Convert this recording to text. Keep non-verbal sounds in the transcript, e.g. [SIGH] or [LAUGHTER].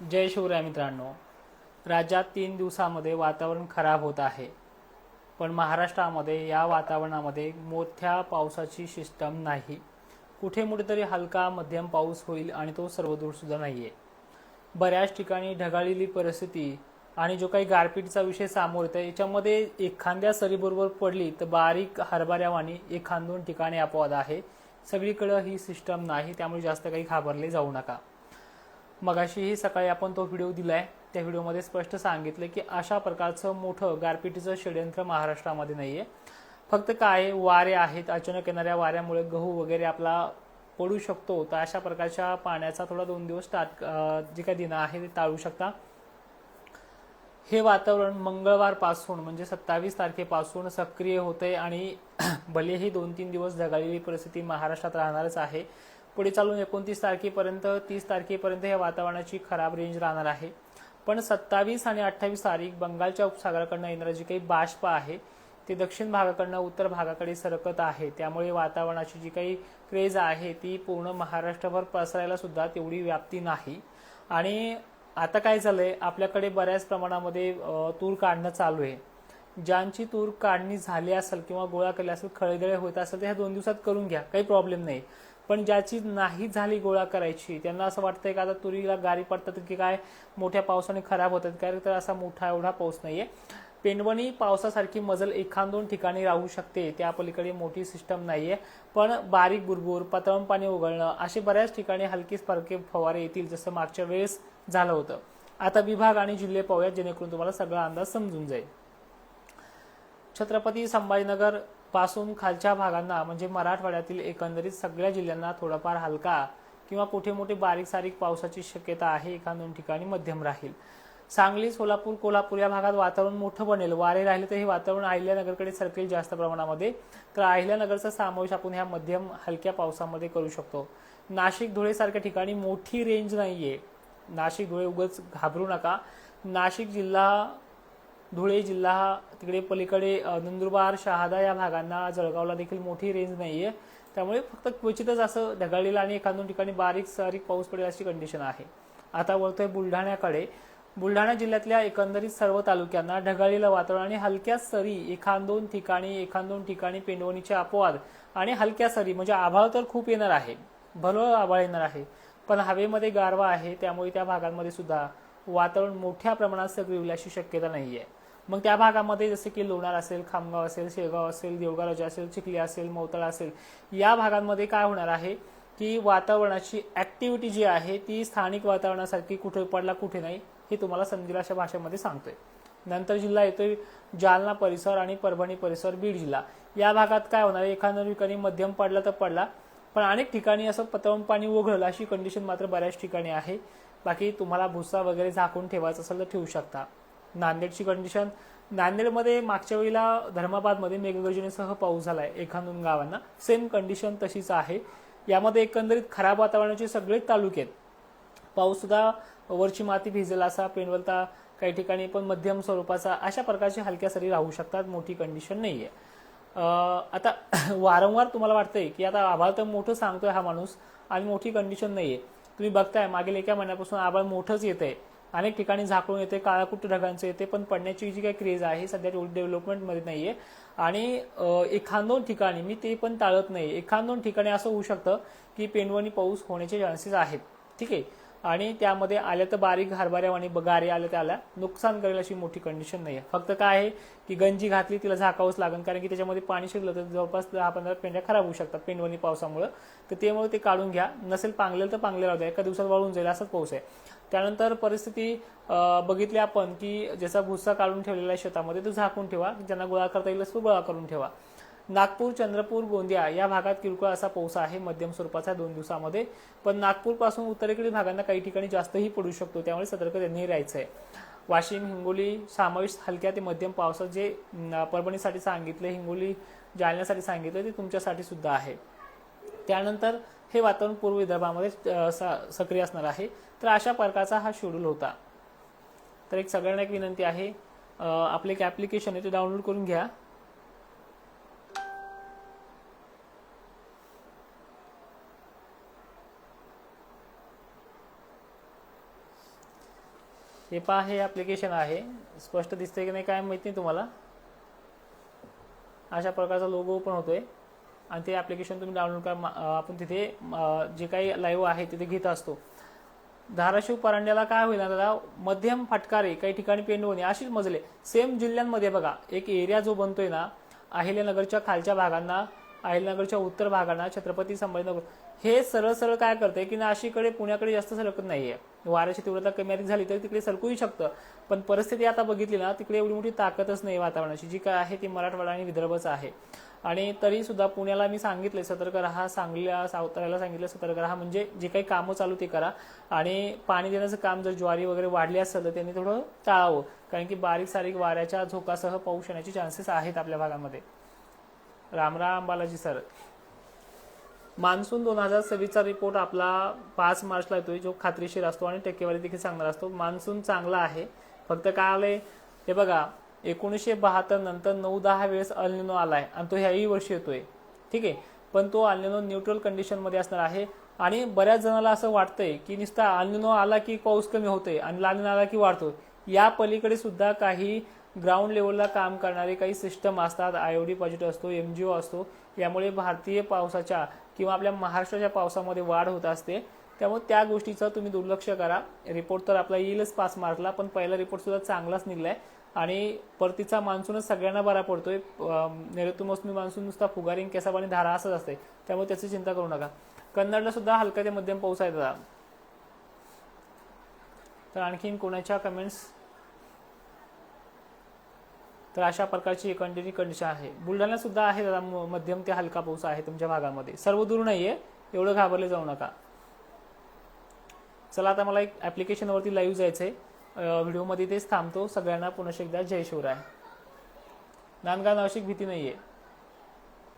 जय शिवराय मित्रांनो. राज्यात तीन दिवसामध्ये वातावरण खराब होत आहे. पण महाराष्ट्रामध्ये या वातावरणामध्ये मोठ्या पावसाची सिस्टम नाही. कुठे कुठेतरी हलका मध्यम पाऊस होईल आणि तो सर्वदूरसुद्धा नाही आहे बऱ्याच ठिकाणी ढगाळलेली परिस्थिती आणि जो काही गारपीटचा विषय सामोर येतो याच्यामध्ये एखाद्या सरीबरोबर पडली तर बारीक हरभऱ्यावाणी एखाद दोन ठिकाणी अपवाद आहे. सगळीकडं ही सिस्टम नाही त्यामुळे जास्त काही घाबरले जाऊ नका. मगाशीही सकाळी आपण तो व्हिडिओ दिलाय त्या व्हिडिओमध्ये स्पष्ट सांगितलं की अशा प्रकारचं मोठं गारपिटीचं षडयंत्र महाराष्ट्रामध्ये नाहीये. फक्त काय वारे आहेत अचानक येणाऱ्या वाऱ्यामुळे गहू वगैरे आपला पडू शकतो तर अशा प्रकारच्या पाण्याचा थोडा दोन दिवस स्टार्ट जे काही दिन आहे ते टाळू शकता. हे वातावरण मंगळवारपासून म्हणजे सत्तावीस तारखेपासून सक्रिय होते आणि [CLEARS THROAT] भलेही दोन तीन दिवस ढगाळलेली परिस्थिती महाराष्ट्रात राहणारच आहे पुढे चालून एकोणतीस तारखेपर्यंत तीस तारखेपर्यंत या वातावरणाची खराब रेंज राहणार आहे. पण सत्तावीस आणि अठ्ठावीस तारीख बंगालच्या उपसागराकडनं येणारं जे काही बाष्प आहे ते दक्षिण भागाकडनं उत्तर भागाकडे सरकत आहे. त्यामुळे वातावरणाची जी काही क्रेज आहे ती पूर्ण महाराष्ट्रभर पसरायला सुद्धा तेवढी व्याप्ती नाही. आणि आता काय झालंय आपल्याकडे बऱ्याच प्रमाणामध्ये तूर काढणं चालू आहे. ज्यांची तूर काढणी झाली असेल किंवा गोळा केली असेल खळगळे होत असेल तर ह्या दोन दिवसात करून घ्या. काही प्रॉब्लेम नाही. पण ज्याची नाही झाली गोळा करायची त्यांना असं वाटतंय का आता तुरीला गारी पडतात की काय? मोठ्या पावसाने खराब होतात. काय तर असा मोठा एवढा पाऊस नाहीये. पेंडवणी पावसासारखी मजल एखाद दोन ठिकाणी राहू शकते. त्या पलीकडे मोठी सिस्टम नाहीये. पण बारीक बुरबुर पातळम पाणी उघडणं असे बऱ्याच ठिकाणी हलके फरके फवारे येतील जसं मागच्या वेळेस झालं होतं. आता विभाग आणि जिल्हे पाहूया जेणेकरून तुम्हाला सगळा अंदाज समजून जाईल. छत्रपती संभाजीनगर पासून खालच्या भागांना म्हणजे मराठवाड्यातील एकंदरीत सगळ्या जिल्ह्यांना थोडाफार हलका किंवा कुठे मोठे बारीक सारीक पावसाची शक्यता आहे एका दोन ठिकाणी मध्यम राहील. सांगली सोलापूर कोल्हापूर या भागात वातावरण मोठं बनेल. वारे राहिले तर हे वातावरण अहिल्यानगरकडे सरकेल जास्त प्रमाणामध्ये. तर अहिल्यानगरचा समावेश आपण ह्या मध्यम हलक्या पावसामध्ये करू शकतो. नाशिक धुळे सारख्या ठिकाणी मोठी रेंज नाहीये. नाशिक धुळे उगाच घाबरू नका. नाशिक जिल्हा धुळे जिल्हा तिकडे पलीकडे नंदुरबार शहादा या भागांना जळगावला देखील मोठी रेंज नाहीये. त्यामुळे फक्त क्वचितच असं ढगाळलेलं आणि एखाद दोन ठिकाणी बारीक सारीक पाऊस पडेल अशी कंडिशन आहे. आता वळतोय बुलढाण्याकडे. बुलढाणा जिल्ह्यातल्या एकंदरीत सर्व तालुक्यांना ढगाळलेलं वातावरण आणि हलक्या सरी एखाद दोन ठिकाणी एखाद दोन ठिकाणी पेंडवणीचे अपवाद आणि हलक्या सरी म्हणजे आभाळ तर खूप येणार आहे. भरळ आभाळ येणार आहे. पण हवेमध्ये गारवा आहे त्यामुळे त्या भागांमध्ये सुद्धा वातावरण मोठ्या प्रमाणात सक्रिय होईल अशी शक्यता नाहीये. मग त्या भागामध्ये जसे की लोणार असेल खामगाव असेल शेगाव असेल देवगावराजा असेल चिखली असेल मौतळा असेल या भागांमध्ये काय होणार आहे की वातावरणाची ऍक्टिव्हिटी जी आहे ती स्थानिक वातावरणासारखी कुठे पडला कुठे नाही हे तुम्हाला समजेल अशा भाषेमध्ये सांगतोय. नंतर जिल्हा येतोय जालना परिसर आणि परभणी परिसर बीड जिल्हा. या भागात काय होणार आहे? एखाद्या ठिकाणी मध्यम पडला तर पडला पण अनेक ठिकाणी असं पतवून पाणी उघडलं अशी कंडिशन मात्र बऱ्याच ठिकाणी आहे. बाकी तुम्हाला भुसा वगैरे झाकून ठेवायचा असेल तर ठेवू शकता. नांदेडची कंडिशन नांदेडमध्ये मागच्या वेळेला धर्माबादमध्ये मेघगर्जनेसह पाऊस झालाय एखाद दोन गावांना. सेम कंडिशन तशीच आहे. यामध्ये एकंदरीत खराब वातावरणाचे सगळेच तालुके आहेत. पाऊससुद्धा वरची माती भिजेल असा पेनवलता काही ठिकाणी पण मध्यम स्वरूपाचा अशा प्रकारची हलक्या सरी राहू शकतात मोठी कंडिशन नाही आहे आता [COUGHS] वारंवार तुम्हाला वाटतंय की आता आभाळ तर मोठं सांगतोय हा माणूस आणि मोठी कंडिशन नाही आहे तुम्ही बघताय मागील एका महिन्यापासून आभाळ मोठंच येतंय. अनेक ठिकाणी झाकळून येते काळाकुट ढगांचं येते पण पडण्याची जी काही क्रेज आहे सध्या तेवढी डेव्हलपमेंटमध्ये नाहीये. आणि अं, एखाद दोन ठिकाणी मी ते पण टाळत नाही एखाद दोन ठिकाणी असं होऊ शकतं की पेनवणी पाऊस होण्याचे चान्सेस आहेत. ठीक आहे? आणि त्यामध्ये आल्या तर बारीक हरभऱ्या आणि गारे आल्या त्या आल्या नुकसान करेल अशी मोठी कंडिशन नाही आहे फक्त काय आहे की गंजी घातली तिला झाकावंच लागेल कारण की त्याच्यामध्ये पाणी शिरलं तर जवळपास दहा पंधरा पेंड्या खराब होऊ शकतात पेंडवणी पावसामुळं. तर त्यामुळे ते काढून घ्या. नसेल पांगलेलं तर पांगले राहू द्या. एका दिवसात वाळून जाईल असाच पाऊस आहे. त्यानंतर परिस्थिती बघितली आपण की ज्याचा भुस्सा काढून ठेवलेला आहे शेतामध्ये तो झाकून ठेवा. ज्यांना गोळा करता येईल तो गोळा करून ठेवा. नागपूर चंद्रपूर गोंदिया या भागात किरकोळ असा पाऊस आहे. मध्यम स्वरूपाचा दोन दिवसामध्ये. पण नागपूरपासून उत्तरेकडील भागांना काही ठिकाणी जास्तही पडू शकतो. त्यामुळे सतर्क त्यांनी राहायचं आहे वाशिम हिंगोली समावेश हलक्या ते मध्यम पावसात जे परभणीसाठी सांगितले हिंगोली जालन्यासाठी सांगितलं ते तुमच्यासाठी सुद्धा आहे. त्यानंतर हे वातावरण पूर्व विदर्भामध्ये स- सक्रिय असणार आहे. तर अशा प्रकारचा हा शेड्यूल होता. तर एक सगळ्यांना एक विनंती आहे. आपले एक ॲप्लिकेशन आहे ते डाउनलोड करून घ्या. हे पहा हे ॲप्लिकेशन आहे. स्पष्ट दिसतंय की नाही काय माहीत नाही तुम्हाला. अशा प्रकारचा लोगो ओपन होतोय. आणि ते ॲप्लिकेशन तुम्ही डाउनलोड करा. आपण तिथे जे काही लाईव्ह आहे तिथे घेत असतो. धाराशिव परांड्याला काय होईल त्याला मध्यम फटकारे काही ठिकाणी पेंड होणे अशीच मजले. सेम जिल्ह्यांमध्ये बघा एक एरिया जो बनतोय ना अहिल्यानगरच्या खालच्या भागांना अहिल्यानगरच्या उत्तर भागांना छत्रपती संभाजीनगर हे सरळ सरळ काय करते की नाशिककडे पुण्याकडे जास्त सरकत नाहीये. वाऱ्याची तीव्रता कमी अधिक झाली तर तिकडे सरकूही शकतं. पण परिस्थिती आता बघितली ना तिकडे एवढी मोठी ताकदच नाही वातावरणाची जी काय आहे ती मराठवाडा आणि विदर्भच आहे. आणि तरी सुद्धा पुण्याला मी सांगितले सतर्क राहा सांगलीला सावताऱ्याला सांगितलं सतर्क राहा म्हणजे जे काही कामं चालू ते करा. आणि पाणी देण्याचं काम जर ज्वारी वगैरे वाढली असेल तर त्यांनी थोडं टाळावं कारण की बारीक सारीक वाऱ्याच्या झोकासह पाऊस येण्याचे चान्सेस आहेत आपल्या भागामध्ये. रामराम बालाजी सर. मान्सून दोन हजार सव्वीसचा रिपोर्ट आपला पाच मार्चला येतोय जो खात्रीशीर असतो आणि टक्केवारी देखील चांगला असतो. मान्सून चांगला आहे. फक्त काय आलंय? हे बघा एकोणीसशे बहात्तर नंतर नऊ दहा वेळेस अल्निनो आलाय आणि तो ह्याही वर्षी येतोय. ठीक आहे? पण तो अल्निनो न्यूट्रल कंडिशनमध्ये असणार आहे. आणि बऱ्याच जणाला असं वाटतंय की नुसता अल्निनो आला की पाऊस कमी होतोय आणि लालिनो आला की वाढतो या पलीकडे सुद्धा काही ग्राउंड लेवलला काम करणारे काही सिस्टम असतात. आयओडी पॉझिटिव्ह असतो एमजीओ असतो. यामुळे भारतीय पावसाच्या किंवा आपल्या महाराष्ट्राच्या पावसामध्ये वाढ होत असते त्यामुळे त्या गोष्टीचं तुम्ही दुर्लक्ष करा. रिपोर्ट तर आपला येईलच पाच मार्कला पण पहिला रिपोर्ट सुद्धा चांगलाच निघलाय. आणि परतीचा मान्सूनच सगळ्यांना बरा पडतोय. नैऋत्य मोसमी मान्सून नुसता फुगारिंग केसाब आणि धारा असंच असते त्यामुळे त्याची चिंता करू नका. कन्नडला सुद्धा हलका ते मध्यम पाऊस आहे दादा. तर आणखीन कोणाच्या कमेंट्स तर अशा प्रकारची कंटिन्यू कंडिशन आहे. बुलढाण्यात सुद्धा आहे दादा म- मध्यम ते हलका पाऊस आहे तुमच्या भागामध्ये. सर्व दूर नाही आहे एवढं घाबरले जाऊ नका. चला आता मला एक ॲप्लिकेशनवरती लाईव्ह जायचंय. आहे व्हिडिओमध्ये तेच थांबतो. सगळ्यांना पुन्हा एकदा जय शिवराय. नांदगाव नाशिक भीती नाही आहे